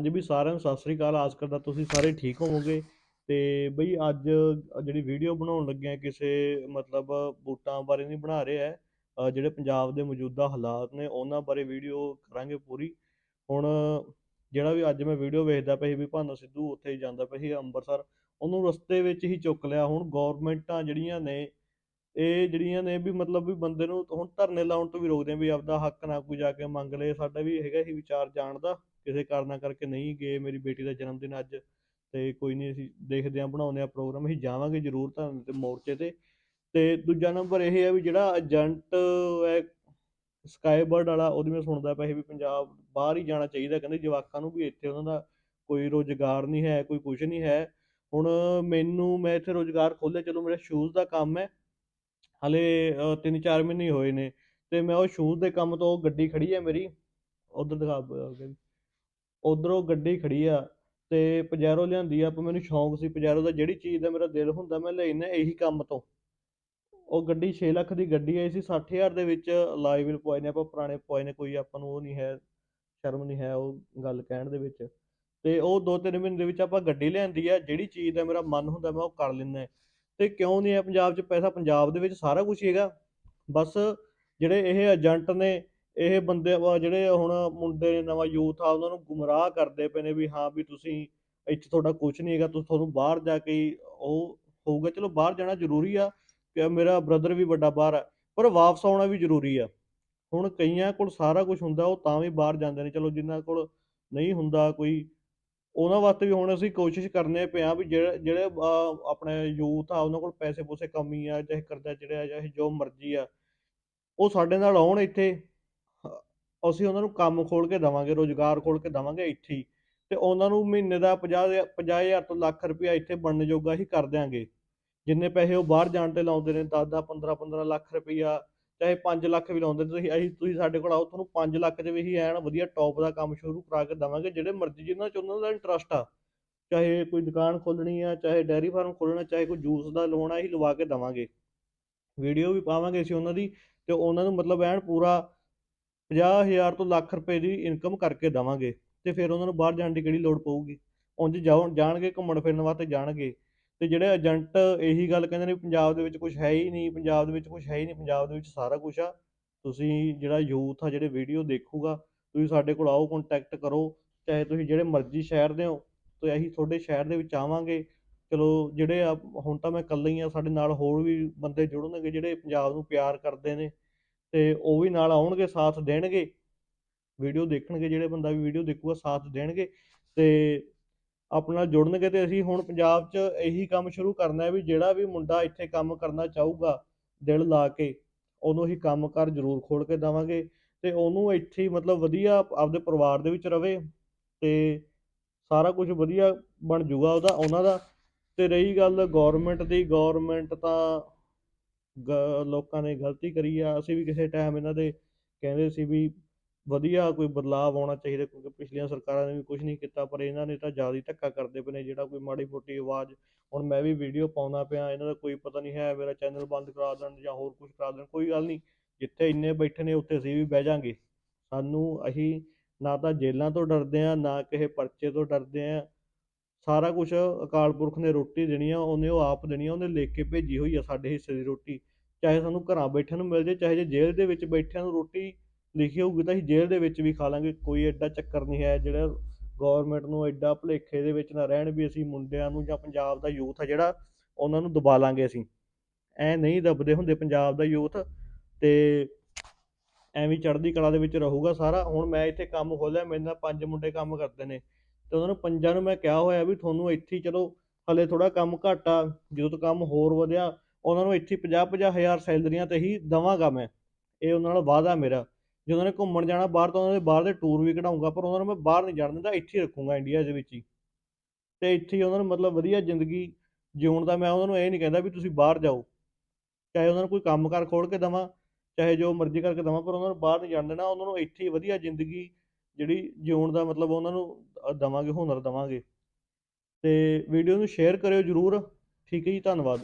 ਹਾਂਜੀ ਵੀ ਸਾਰਿਆਂ ਨੂੰ ਸਤਿ ਸ੍ਰੀ ਅਕਾਲ। ਆਸ ਕਰਦਾ ਤੁਸੀਂ ਸਾਰੇ ਠੀਕ ਹੋਵੋਗੇ। ਤੇ ਬਈ ਅੱਜ ਜਿਹੜੀ ਵੀਡੀਓ ਬਣਾਉਣ ਲੱਗੇ ਆ ਕਿਸੇ ਮਤਲਬ ਬੂਟਾਂ ਬਾਰੇ ਨਹੀਂ ਬਣਾ ਰਹੇ ਹੈ। ਜਿਹੜੇ ਪੰਜਾਬ ਦੇ ਮੌਜੂਦਾ ਹਾਲਾਤ ਨੇ, ਉਹਨਾਂ ਬਾਰੇ ਵੀਡੀਓ ਕਰਾਂਗੇ ਪੂਰੀ। ਹੁਣ ਜਿਹੜਾ ਵੀ ਅੱਜ ਮੈਂ ਵੀਡੀਓ ਵੇਖਦਾ ਪਿਆ ਸੀ ਵੀ ਭਾਨਾ ਸਿੱਧੂ ਉੱਥੇ ਜਾਂਦਾ ਪਿਆ ਸੀ ਅੰਮ੍ਰਿਤਸਰ, ਉਹਨੂੰ ਰਸਤੇ ਵਿੱਚ ਹੀ ਚੁੱਕ ਲਿਆ। ਹੁਣ ਗਵਰਨਮੈਂਟਾਂ ਜਿਹੜੀਆਂ ਨੇ ਇਹ ਜਿਹੜੀਆਂ ਨੇ ਵੀ ਮਤਲਬ ਵੀ ਬੰਦੇ ਨੂੰ ਹੁਣ ਧਰਨੇ ਲਾਉਣ ਤੋਂ ਵੀ ਰੋਕਦੇ ਆ ਵੀ ਆਪਦਾ ਹੱਕ ਨਾ ਕੋਈ ਜਾ ਕੇ ਮੰਗ ਲਏ, ਸਾਡਾ ਵੀ ਹੈਗਾ ਸੀ ਵਿਚਾਰ ਜਾਣ ਦਾ ਕਿਸੇ ਕਾਰਨਾਂ ਕਰਕੇ ਨਹੀਂ ਗਏ, ਮੇਰੀ ਬੇਟੀ ਦਾ ਜਨਮ ਦਿਨ ਅੱਜ ਤੇ ਕੋਈ ਨਹੀਂ ਅਸੀਂ ਦੇਖਦੇ ਹਾਂ ਬਣਾਉਂਦੇ ਆ ਪ੍ਰੋਗਰਾਮ, ਅਸੀਂ ਜਾਵਾਂਗੇ ਜ਼ਰੂਰ ਧਰਨੇ ਤੇ ਮੋਰਚੇ ਤੇ। ਤੇ ਦੂਜਾ ਨੰਬਰ ਇਹ ਹੈ ਵੀ ਜਿਹੜਾ ਏਜੰਟ ਹੈ, ਸਕਾਈਬਰਡ ਵਾਲਾ ਉਹਦੀ ਮੈਂ ਸੁਣਦਾ ਪਿਆ ਸੀ ਵੀ ਪੰਜਾਬ ਬਾਹਰ ਹੀ ਜਾਣਾ ਚਾਹੀਦਾ, ਕਹਿੰਦੇ ਜਵਾਕਾਂ ਨੂੰ ਵੀ ਇੱਥੇ ਉਹਨਾਂ ਦਾ ਕੋਈ ਰੋਜ਼ਗਾਰ ਨਹੀਂ ਹੈ, ਕੋਈ ਕੁਝ ਨਹੀਂ ਹੈ। ਹੁਣ ਮੈਨੂੰ ਮੈਂ ਇੱਥੇ ਰੋਜ਼ਗਾਰ ਖੋਲ੍ਹਿਆ, ਚਲੋ ਮੇਰਾ ਸ਼ੂਜ਼ ਦਾ ਕੰਮ ਹੈ ਹਲੇ 3-4 ਮਹੀਨੇ ਹੀ ਹੋਏ ਨੇ ਤੇ ਮੈਂ ਉਹ ਸ਼ੂਜ਼ ਦੇ ਕੰਮ ਤੋਂ ਗੱਡੀ ਖੜੀ ਹੈ ਮੇਰੀ। ਉਧਰ ਦਿਖਾ ਉਧਰ ਉਹ ਗੱਡੀ ਖੜੀ ਆ ਤੇ ਪਜੈਰੋ ਲਿਆਂਦੀ ਆ ਪਰ ਮੈਨੂੰ ਸ਼ੌਂਕ ਸੀ ਪਜੈਰੋ ਦਾ, ਜਿਹੜੀ ਚੀਜ਼ ਦਾ ਮੇਰਾ ਦਿਲ ਹੁੰਦਾ ਮੈਂ ਲੈਣਾ ਇਹੀ ਕੰਮ ਤੋਂ। ਉਹ ਗੱਡੀ 6 ਲੱਖ ਦੀ ਗੱਡੀ ਆਈ ਸੀ 60000 ਦੇ ਵਿੱਚ ਲਾਈਵ ਬਿਲ ਨੇ, ਆਪਾਂ ਪੁਰਾਣੇ ਪਵਾਏ ਨੇ, ਕੋਈ ਆਪਾਂ ਨੂੰ ਉਹ ਨਹੀਂ ਹੈ, ਸ਼ਰਮ ਨਹੀਂ ਹੈ ਉਹ ਗੱਲ ਕਹਿਣ ਦੇ ਵਿੱਚ। ਤੇ ਉਹ ਦੋ ਤਿੰਨ ਮਹੀਨੇ ਦੇ ਵਿੱਚ ਆਪਾਂ ਗੱਡੀ ਲਿਆਂਦੀ ਆ, ਜਿਹੜੀ ਚੀਜ਼ ਦਾ ਮੇਰਾ ਮਨ ਹੁੰਦਾ ਮੈਂ ਉਹ ਕਰ ਲੈਂਦਾ। ਤੇ ਕਿਉਂ ਨਹੀਂ ਹੈ ਪੰਜਾਬ 'ਚ ਪੈਸਾ ਪੰਜਾਬ ਦੇ ਵਿੱਚ ਸਾਰਾ ਕੁਝ ਹੈਗਾ। ਬਸ ਜਿਹੜੇ ਇਹ ਏਜੰਟ ਨੇ, ਇਹ ਬੰਦੇ ਜਿਹੜੇ ਹੁਣ ਮੁੰਡੇ ਨੇ ਨਵਾਂ ਯੂਥ ਆ, ਉਹਨਾਂ ਨੂੰ ਗੁੰਮਰਾਹ ਕਰਦੇ ਪਏ ਨੇ ਵੀ ਹਾਂ ਵੀ ਤੁਸੀਂ ਇੱਥੇ ਤੁਹਾਡਾ ਕੁਝ ਨਹੀਂ ਹੈਗਾ, ਤੁਸੀਂ ਤੁਹਾਨੂੰ ਬਾਹਰ ਜਾ ਕੇ ਉਹ ਹੋਊਗਾ। ਚਲੋ ਬਾਹਰ ਜਾਣਾ ਜ਼ਰੂਰੀ ਆ ਕਿ ਮੇਰਾ ਬ੍ਰਦਰ ਵੀ ਵੱਡਾ ਬਾਹਰ ਆ, ਪਰ ਵਾਪਸ ਆਉਣਾ ਵੀ ਜ਼ਰੂਰੀ ਆ। ਹੁਣ ਕਈਆਂ ਕੋਲ ਸਾਰਾ ਕੁਝ ਹੁੰਦਾ, ਉਹ ਤਾਂ ਵੀ ਬਾਹਰ ਜਾਂਦੇ ਨੇ। ਚਲੋ ਜਿਨ੍ਹਾਂ ਕੋਲ ਨਹੀਂ ਹੁੰਦਾ ਕੋਈ ਉਹਨਾਂ ਵਾਸਤੇ ਵੀ ਹੁਣ ਅਸੀਂ ਕੋਸ਼ਿਸ਼ ਕਰਨੇ ਪਏ ਆ ਵੀ ਜਿਹੜੇ ਜਿਹੜੇ ਆਪਣੇ ਯੂਥ ਆ, ਉਹਨਾਂ ਕੋਲ ਪੈਸੇ ਪੂਸੇ ਕਮੀ ਆ, ਚਾਹੇ ਕਰਜ਼ਾ ਚੜਿਆ, ਚਾਹੇ ਜੋ ਮਰਜ਼ੀ ਆ, ਉਹ ਸਾਡੇ ਨਾਲ ਆਉਣ ਇੱਥੇ ਅਸੀਂ ਉਹਨਾਂ ਨੂੰ ਕੰਮ ਖੋਲ ਕੇ ਦੇਵਾਂਗੇ, ਰੋਜ਼ਗਾਰ ਖੋਲ ਕੇ ਦੇਵਾਂਗੇ ਇੱਥੇ ਹੀ, ਤੇ ਉਹਨਾਂ ਨੂੰ ਮਹੀਨੇ ਦਾ 50 50000 ਤੋਂ ਲੱਖ ਰੁਪਇਆ ਇੱਥੇ ਬਣਨ ਜੋਗਾ ਹੀ ਕਰ ਦਿਆਂਗੇ। ਜਿੰਨੇ ਪੈਸੇ ਉਹ ਬਾਹਰ ਜਾਣ ਤੇ ਲਾਉਂਦੇ ਨੇ 10 10 15 15 ਲੱਖ ਰੁਪਇਆ ਚਾਹੇ 5 ਲੱਖ ਵੀ ਲਾਉਂਦੇ ਤੁਸੀਂ ਅਸੀਂ, ਤੁਸੀਂ ਸਾਡੇ ਕੋਲ ਆਓ, ਤੁਹਾਨੂੰ 5 ਲੱਖ 'ਚ ਵੀ ਹੀ ਐਨ ਵਧੀਆ ਟੌਪ ਦਾ ਕੰਮ ਸ਼ੁਰੂ ਕਰਾ ਕੇ ਦੇਵਾਂਗੇ, ਜਿਹੜੇ ਮਰਜ਼ੀ ਜਿਨ੍ਹਾਂ 'ਚ ਉਹਨਾਂ ਦਾ ਇੰਟਰਸਟ ਆ। ਚਾਹੇ ਕੋਈ ਦੁਕਾਨ ਖੋਲਣੀ ਆ, ਚਾਹੇ ਡੈਰੀ ਫਾਰਮ ਖੋਲਣਾ, ਚਾਹੇ ਕੋਈ ਜੂਸ ਦਾ ਲੋਨ ਆ ਅਸੀਂ ਲਵਾ ਕੇ ਦੇਵਾਂਗੇ। ਵੀਡੀਓ ਵੀ ਪਾਵਾਂਗੇ ਅਸੀਂ ਉਹਨਾਂ ਦੀ ਤੇ ਉਹਨਾਂ ਨੂੰ ਮਤਲਬ ਐਨ ਪੂਰਾ 50000 ਤੋਂ ਲੱਖ ਰੁਪਏ ਦੀ ਇਨਕਮ ਕਰਕੇ ਦੇਵਾਂਗੇ ਤੇ ਫਿਰ ਉਹਨਾਂ ਨੂੰ ਬਾਹਰ ਜਾਣ ਦੀ ਕਿਹੜੀ ਲੋੜ ਪਊਗੀ? ਉਂਝ ਜਾਉ ਜਾਣਗੇ ਘੁੰਮਣ ਫਿਰਨ ਵਾਸਤੇ ਜਾਣਗੇ। ਅਤੇ ਜਿਹੜੇ ਏਜੰਟ ਇਹੀ ਗੱਲ ਕਹਿੰਦੇ ਨੇ ਵੀ ਪੰਜਾਬ ਦੇ ਵਿੱਚ ਕੁਛ ਹੈ ਹੀ ਨਹੀਂ, ਪੰਜਾਬ ਦੇ ਵਿੱਚ ਕੁਛ ਹੈ ਹੀ ਨਹੀਂ, ਪੰਜਾਬ ਦੇ ਵਿੱਚ ਸਾਰਾ ਕੁਛ ਆ। ਤੁਸੀਂ ਜਿਹੜਾ ਯੂਥ ਆ, ਜਿਹੜੇ ਵੀਡੀਓ ਦੇਖੂਗਾ, ਤੁਸੀਂ ਸਾਡੇ ਕੋਲ ਆਓ ਕੰਟੈਕਟ ਕਰੋ, ਚਾਹੇ ਤੁਸੀਂ ਜਿਹੜੇ ਮਰਜ਼ੀ ਸ਼ਹਿਰ ਦੇ ਹੋ, ਤੇ ਅਸੀਂ ਤੁਹਾਡੇ ਸ਼ਹਿਰ ਦੇ ਵਿੱਚ ਆਵਾਂਗੇ। ਚਲੋ, ਜਿਹੜੇ ਆ, ਹੁਣ ਤਾਂ ਮੈਂ ਇਕੱਲਾ ਹੀ ਆ, ਸਾਡੇ ਨਾਲ ਹੋਰ ਵੀ ਬੰਦੇ ਜੁੜਨਗੇ ਜਿਹੜੇ ਪੰਜਾਬ ਨੂੰ ਪਿਆਰ ਕਰਦੇ ਨੇ, ਤੇ ਉਹ ਵੀ ਨਾਲ ਆਉਣਗੇ, ਸਾਥ ਦੇਣਗੇ। ਵੀਡੀਓ ਦੇਖਣਗੇ, ਜਿਹੜੇ ਬੰਦਾ ਵੀ ਵੀਡੀਓ ਦੇਖੂਗਾ, ਸਾਥ ਦੇਣਗੇ। ਤੇ ਆਪਣੇ ਨਾਲ ਜੁੜਨਗੇ ਤੇ ਅਸੀਂ ਹੁਣ ਪੰਜਾਬ 'ਚ ਇਹੀ ਕੰਮ ਸ਼ੁਰੂ ਕਰਨਾ ਹੈ ਵੀ ਜਿਹੜਾ ਵੀ ਮੁੰਡਾ ਇੱਥੇ ਕੰਮ ਕਰਨਾ ਚਾਹੂਗਾ ਦਿਲ ਲਾ ਕੇ, ਉਹਨੂੰ ਅਸੀਂ ਕੰਮ ਕਰ ਜ਼ਰੂਰ ਖੋਲ ਕੇ ਦੇਵਾਂਗੇ ਤੇ ਉਹਨੂੰ ਇੱਥੇ ਹੀ ਮਤਲਬ ਵਧੀਆ ਆਪਦੇ ਪਰਿਵਾਰ ਦੇ ਵਿੱਚ ਰਵੇ ਤੇ ਸਾਰਾ ਕੁਝ ਵਧੀਆ ਬਣ ਜੂਗਾ ਉਹਦਾ, ਉਹਨਾਂ ਦਾ। ਤੇ ਰਹੀ ਗੱਲ ਗਵਰਨਮੈਂਟ ਦੀ ਗਵਰਨਮੈਂਟ ਤਾਂ ਗ- ਲੋਕਾਂ ਨੇ ਗਲਤੀ ਕਰੀ ਆ, ਅਸੀਂ ਵੀ ਕਿਸੇ ਟਾਈਮ ਇਹਨਾਂ ਦੇ ਕਹਿੰਦੇ ਸੀ ਵੀ ਵਧੀਆ ਕੋਈ ਬਦਲਾਅ ਆਉਣਾ ਚਾਹੀਦਾ ਕਿਉਂਕਿ ਪਿਛਲੀਆਂ ਸਰਕਾਰਾਂ ਨੇ ਵੀ ਕੁਝ ਨਹੀਂ ਕੀਤਾ, ਪਰ ਇਹਨਾਂ ਨੇ ਤਾਂ ਜ਼ਿਆਦਾ ਹੀ ਧੱਕਾ ਕਰਦੇ ਪਏ ਨੇ, ਜਿਹੜਾ ਕੋਈ ਮਾੜੀ ਮੋਟੀ ਆਵਾਜ਼, ਹੁਣ ਮੈਂ ਵੀ ਵੀਡੀਓ ਪਾਉਂਦਾ ਪਿਆ, ਇਹਨਾਂ ਦਾ ਕੋਈ ਪਤਾ ਨਹੀਂ ਹੈ, ਮੇਰਾ ਚੈਨਲ ਬੰਦ ਕਰਾ ਦੇਣ ਜਾਂ ਹੋਰ ਕੁਝ ਕਰਾ ਦੇਣ, ਕੋਈ ਗੱਲ ਨਹੀਂ, ਜਿੱਥੇ ਇੰਨੇ ਬੈਠੇ ਨੇ ਉੱਥੇ ਅਸੀਂ ਵੀ ਬਹਿ ਜਾਾਂਗੇ। ਸਾਨੂੰ ਅਸੀਂ ਨਾ ਤਾਂ ਜੇਲ੍ਹਾਂ ਤੋਂ ਡਰਦੇ ਆ ਨਾ ਕਿਸੇ ਪਰਚੇ ਤੋਂ ਡਰਦੇ ਆ ਸਾਰਾ ਕੁਝ ਅਕਾਲ ਪੁਰਖ ਨੇ ਰੋਟੀ ਦੇਣੀ ਆ, ਉਹਨੇ ਉਹ ਆਪ ਦੇਣੀ ਆ, ਉਹਨੇ ਲਿਖ ਕੇ ਭੇਜੀ ਹੋਈ ਆ ਸਾਡੇ ਹਿੱਸੇ ਦੀ ਰੋਟੀ, ਚਾਹੇ ਸਾਨੂੰ ਘਰਾਂ ਬੈਠਿਆਂ ਨੂੰ ਮਿਲ ਜੇ ਚਾਹੇ ਜੇ ਜੇਲ੍ਹ ਦੇ ਵਿੱਚ ਬੈਠਿਆਂ ਨੂੰ ਰੋਟੀ ਲਿਖੀ ਹੋਊਗੀ ਤਾਂ ਅਸੀਂ ਜੇਲ੍ਹ ਦੇ ਵਿੱਚ ਵੀ ਖਾ ਲਾਂਗੇ, ਕੋਈ ਐਡਾ ਚੱਕਰ ਨਹੀਂ ਹੈ ਜਿਹੜਾ ਗੌਰਮੈਂਟ ਨੂੰ ਐਡਾ ਭੁਲੇਖੇ ਦੇ ਵਿੱਚ ਨਾ ਰਹਿਣ ਵੀ ਅਸੀਂ ਮੁੰਡਿਆਂ ਨੂੰ ਜਾਂ ਪੰਜਾਬ ਦਾ ਯੂਥ ਆ ਜਿਹੜਾ ਉਹਨਾਂ ਨੂੰ ਦਬਾ ਲਾਂਗੇ ਅਸੀਂ। ਐ ਨਹੀਂ ਦਬਦੇ ਹੁੰਦੇ ਪੰਜਾਬ ਦਾ ਯੂਥ ਤੇ ਐਵੇਂ ਹੀ ਚੜ੍ਹਦੀ ਕਲਾ ਦੇ ਵਿੱਚ ਰਹੂਗਾ ਸਾਰਾ। ਹੁਣ ਮੈਂ ਇੱਥੇ ਕੰਮ ਖੋਲਿਆ ਮੇਰੇ ਨਾਲ ਪੰਜ ਮੁੰਡੇ ਕੰਮ ਕਰਦੇ ਨੇ ਤੇ ਉਹਨਾਂ ਨੂੰ ਪੰਜਾਂ ਨੂੰ ਮੈਂ ਕਿਹਾ ਹੋਇਆ ਵੀ ਤੁਹਾਨੂੰ ਇੱਥੇ ਚਲੋ, ਹਲੇ ਥੋੜਾ ਕੰਮ ਘੱਟ ਆ, ਜਦੋਂ ਤੋਂ ਕੰਮ ਹੋਰ ਵਧਿਆ, ਉਹਨਾਂ ਨੂੰ ਇੱਥੇ 50 50 ਹਜ਼ਾਰ ਸੈਲਰੀਆਂ ਤੇ ਹੀ ਦਵਾਂਗਾ ਮੈਂ। ਇਹ ਉਹਨਾਂ ਨਾਲ ਵਾਅਦਾ ਮੇਰਾ। ਜੇ ਉਹਨਾਂ ਨੇ ਘੁੰਮਣ ਜਾਣਾ ਬਾਹਰ ਤਾਂ ਉਹਨਾਂ ਦੇ ਬਾਹਰ ਦੇ ਟੂਰ ਵੀ ਕਢਾਊਂਗਾ ਪਰ ਉਹਨਾਂ ਨੂੰ ਮੈਂ ਬਾਹਰ ਨਹੀਂ ਜਾਣ ਦਿੰਦਾ ਇੱਥੇ ਹੀ ਰੱਖੂੰਗਾ ਇੰਡੀਆ ਦੇ ਵਿੱਚ ਹੀ। ਤੇ ਇੱਥੇ ਹੀ ਉਹਨਾਂ ਨੂੰ ਮਤਲਬ ਵਧੀਆ ਜ਼ਿੰਦਗੀ ਜਿਉਣ ਦਾ ਮੈਂ ਉਹਨਾਂ ਨੂੰ ਇਹ ਨਹੀਂ ਕਹਿੰਦਾ ਵੀ ਤੁਸੀਂ ਬਾਹਰ ਜਾਓ। ਚਾਹੇ ਉਹਨਾਂ ਨੂੰ ਕੋਈ ਕੰਮਕਾਰ ਖੋਲ ਕੇ ਦੇਵਾਂ ਚਾਹੇ ਜੋ ਮਰਜ਼ੀ ਕਰਕੇ ਦੇਵਾਂ ਪਰ ਉਹਨਾਂ ਨੂੰ ਬਾਹਰ ਨਹੀਂ ਜਾਣ ਦੇਣਾ ਉਹਨਾਂ ਨੂੰ ਇੱਥੇ ਹੀ ਵਧੀਆ ਜ਼ਿੰਦਗੀ ਜਿਹੜੀ ਜਿਉਣ ਦਾ ਮਤਲਬ ਉਹਨਾਂ ਨੂੰ ਅ, ਦੇਵਾਂਗੇ ਹੁਨਰ ਦੇਵਾਂਗੇ। ਤੇ ਵੀਡੀਓ ਨੂੰ ਸ਼ੇਅਰ ਕਰਿਓ ਜਰੂਰ। ਠੀਕ ਹੈ ਜੀ ਧੰਨਵਾਦ।